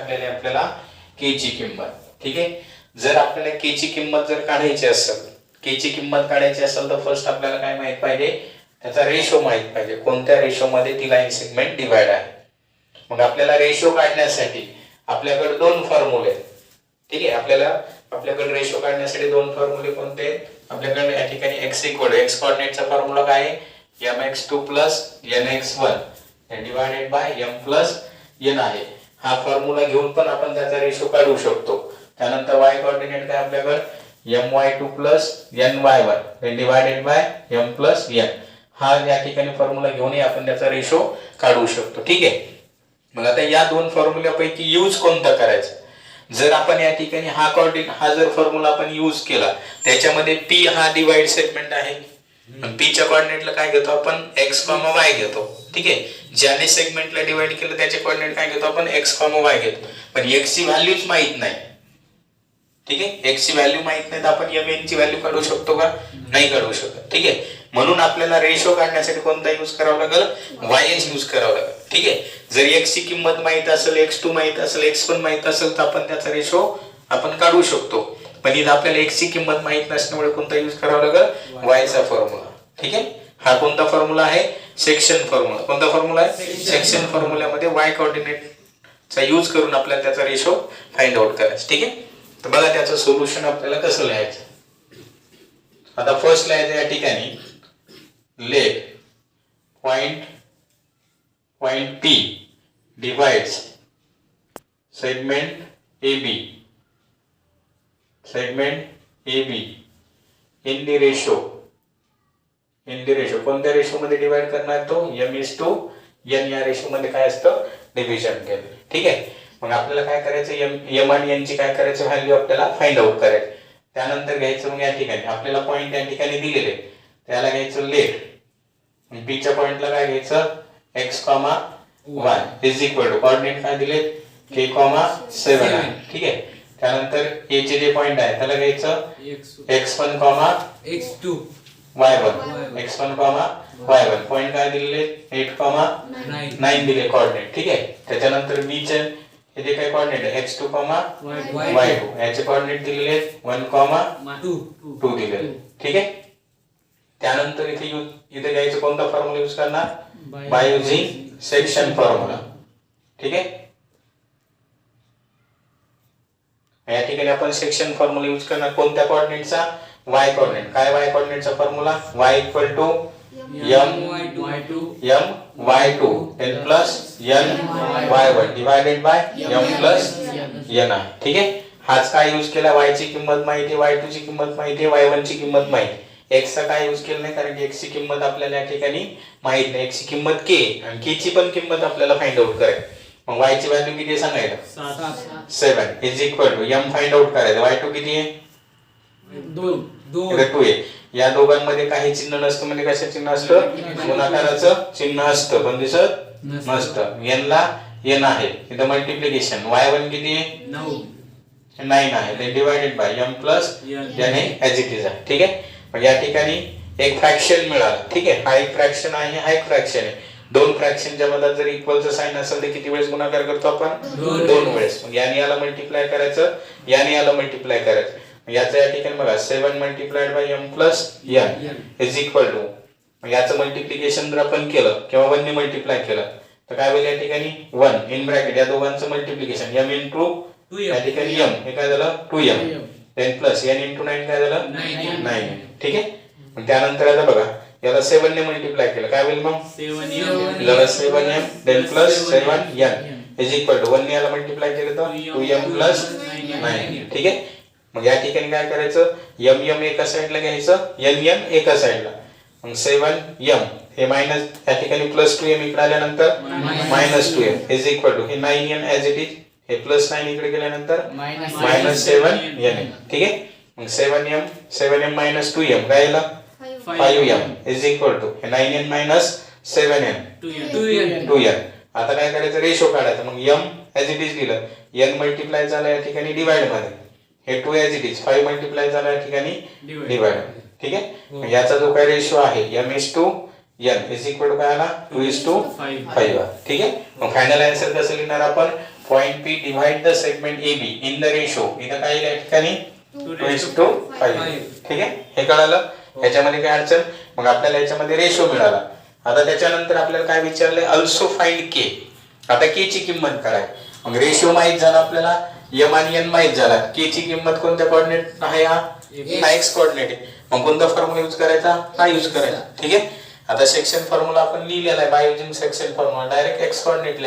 विचारलेली आपल्याला के ची किंमत. ठीक आहे? जर आपल्याला के ची किंमत जर काढायची असेल के ची किंमत काढायची असेल तर फर्स्ट आपल्याला काय माहीत पाहिजे? त्याचा रेशो माहीत पाहिजे. कोणत्या रेशोमध्ये तिला ती लाईन सेगमेंट डिवाइड आहे? मग आपल्याला रेशो काढण्यासाठी आपल्याकडे दोन फॉर्म्युले आहेत. ठीक आहे? आपल्याला आपल्याकडे रेशो काढण्यासाठी दोन फॉर्म्युले कोणते आपल्याकडे या ठिकाणी एक्स इक्वल एक्स कॉर्डिनेटचा फॉर्म्युला काय आहे? M X two plus N X one divided by M plus N आहे. हा फॉर्म्युला घेऊन पण आपण त्याचा रेशो काढू शकतो. त्यानंतर वाय कॉर्डिनेट काय आपल्याकडे? M Y two plus N Y one divided by M plus N हा या ठिकाणी फॉर्म्युला घेऊनही आपण त्याचा रेशो काढू शकतो. ठीक आहे? मग आता या दोन फॉर्म्युल्यापैकी यूज कोणता करायचा? जर आपण या ठिकाणी हा कॉर्डिन हा जर फॉर्म्युला आपण यूज केला त्याच्यामध्ये पी हा डिवाइड सेगमेंट आहे. पीच्या कॉर्डिनेटला काय घेतो आपण? एक्स कॉम वाय घेतो. ठीक आहे? ज्याने सेगमेंटला डिवाइड केलं त्याचे कॉर्डिनेट काय घेतो आपण? एक्स कॉम वाय घेतो. पण एक्स ची व्हॅल्यूच माहीत नाही. ठीक आहे? एक्स ची व्हॅल्यू माहीत नाही तर आपण एम एन ची व्हॅल्यू काढू शकतो का? नाही काढू शकत. ठीक आहे? म्हणून आपल्याला रेशो काढण्यासाठी कोणता युज करावा लागेल? वाय एच यूज करावा लागेल. ठीक आहे? जर एक्स ची किंमत माहीत असेल एक्स टू माहीत असेल एक्स पण माहीत असेल तर आपण त्याचा रेशो आपण काढू शकतो. पण इथं आपल्याला एक्स ची किंमत माहीत नसल्यामुळे कोणता यूज करावा लागेल? वायचा फॉर्म्युला ठीक आहे? हा कोणता फॉर्म्युला आहे? सेक्शन फॉर्म्युला कोणता फॉर्म्युला आहे? सेक्शन फॉर्म्युल्यामध्ये वाय कॉर्डिनेट चा यूज करून आपल्याला त्याचा रेशो फाइंड आउट करायचा. ठीक आहे? तर बघा त्याचं सोल्युशन आपल्याला कसं लिहायचं? आता फर्स्ट लिहायचं या ठिकाणी. Let point point P divides segment A B segment A B in the ratio in the ratio कोणत्या रेशो मध्ये डिवाइड करणार तो? एम इज टू एन या रेशो मध्ये काय असतं? डिव्हिजन केलं. ठीक आहे? मग आपल्याला काय करायचं? एम एम आणि एन ची काय करायचं व्हॅल्यू आपल्याला फाइंड आउट करायचं. त्यानंतर घ्यायचं मग या ठिकाणी. आपल्याला पॉईंट या ठिकाणी दिलेले. त्याला घ्यायचं लेट पीच्या पॉइंटला काय घ्यायचं? X comma one is equal to coordinate काय दिले के कॉमा सेवन आहे ठीक आहे? त्यानंतर ए चे जे पॉइंट आहे त्याला घ्यायचं X one comma X two Y one X one comma Y one point काय दिलेले? एट कॉमा नाईन दिले कॉर्डिनेट ठीक आहे? त्याच्यानंतर बी चे हे जे काही कॉर्डिनेट आहे? X two comma Y Y two याचे कॉर्डिनेट दिलेले वन कॉमा टू टू दिलेले ठीक आहे? त्यानंतर इथे यूज इथे घ्यायचं कोणता फॉर्म्युला यूज करणार? बाय युझिंग सेक्शन फॉर्म्युला ठीक आहे? या ठिकाणी आपण सेक्शन फॉर्म्युला यूज करणार. कोणत्या कोऑर्डिनेटचा वाय कोऑर्डिनेट काय Y कोऑर्डिनेटचा formula Y equal to M M Y two N plus N Y one divided by M plus N आहे ठीक आहे? हाच काय यूज केला? वाय ची किंमत माहिती वाय टू ची किंमत माहिती वाय वन ची किंमत माहिती एक्स चा काय यूज केलं नाही? कारण की एक्स ची किंमत आपल्याला या ठिकाणी माहीत नाही. एक्स ची किंमत के आणि के ची पण किंमत आपल्याला फाइंड आउट करायची. मग वाय ची व्हॅल्यू किती आहे सांगायचं? सात. Seven is equal to M find out करायचं. वाय टू किती आहे? दोन. टू आहे. या दोघांमध्ये काही चिन्ह नसतं म्हणजे कसं चिन्ह असतं? गुणाकाराचं चिन्ह असतं. पण दिसत नसतं. एनला एन आहे. इथं मल्टिप्लिकेशन वाय वन किती आहे? नाईन आहे. ते डिवायडेड बाय एम प्लस याने एज इट इज आहे ठीक आहे? मग या ठिकाणी एक फ्रॅक्शन मिळालं. ठीक आहे? हा एक फ्रॅक्शन आहे हा एक फ्रॅक्शन आहे. दोन फ्रॅक्शनच्या मधात जर इक्वलचं साईन असेल तर किती वेळेस गुणाकार करतो आपण? दोन. वेळेस. मग याने याला मल्टिप्लाय करायचं याने याला मल्टिप्लाय करायचं. याचं या ठिकाणी बघा seven multiplied by M plus N is equal to याचं मल्टिप्लिकेशन जर आपण केलं किंवा वन ने मल्टिप्लाय केलं तर काय होईल या ठिकाणी? वन इन ब्रॅकेट या दोघांचं multiplication M in two two या ठिकाणी एम हे काय झालं? Two M ten plus N into nine काय झालं. नाईन ठीक आहे? त्यानंतर आता बघा याला सेवन ने मल्टिप्लाय केलं. काय होईल मग? सेवन याला seven M ten plus seven N is equal to one याला मल्टिप्लाय केलं तर टू एम प्लस नाईन ठीक आहे? मग या ठिकाणी काय करायचं? एम एम एका साईडला घ्यायचं. एन एम एका साईडला मग सेवन एम हे मायनस या ठिकाणी प्लस टू एम इकडे आल्यानंतर minus two M is equal to हे nine N as it is हे प्लस नाईन इकडे गेल्यानंतर मायनस सेवन एन ठीक आहे? मग seven M seven M minus two M काय five M is equal to nine N minus seven N two M two N आता काय करायचं? रेशो काढायचं. मग एम ऍज इट इज दिलं. एन मल्टिप्लाय झालं या ठिकाणी डिवाइडमध्ये. हे two as it is five multiply झालं या ठिकाणी डिवाइड ठीक आहे? याचा जो काय रेशो आहे M is to N is equal to काय आला? Two is to five five ठीक आहे? मग फायनल आन्सर कसं लिहिणार आपण? Point P divide the segment A B in the ratio इथं काय या ठिकाणी? Two is to five. ठीक आहे? हे कळालं? याच्यामध्ये काय अडचण? मग आपल्याला याच्यामध्ये रेशो मिळाला. आता त्याच्यानंतर आपल्याला काय विचारलंय? अल्सो फाइंड के आता के ची किंमत काय मग रेशो माहीत झाला आपल्याला. यम आणि एन माहीत झाला. के ची किंमत कोणत्या कोऑर्डिनेट आहे? हा? हा एक्स कोऑर्डिनेट आहे. मग कोणता फॉर्म्युला यूज करायचा? हा यूज करायचा. ठीक आहे? आता सेक्शन फॉर्म्युला आपण लिहिलेला आहे. By using section formula direct X coordinate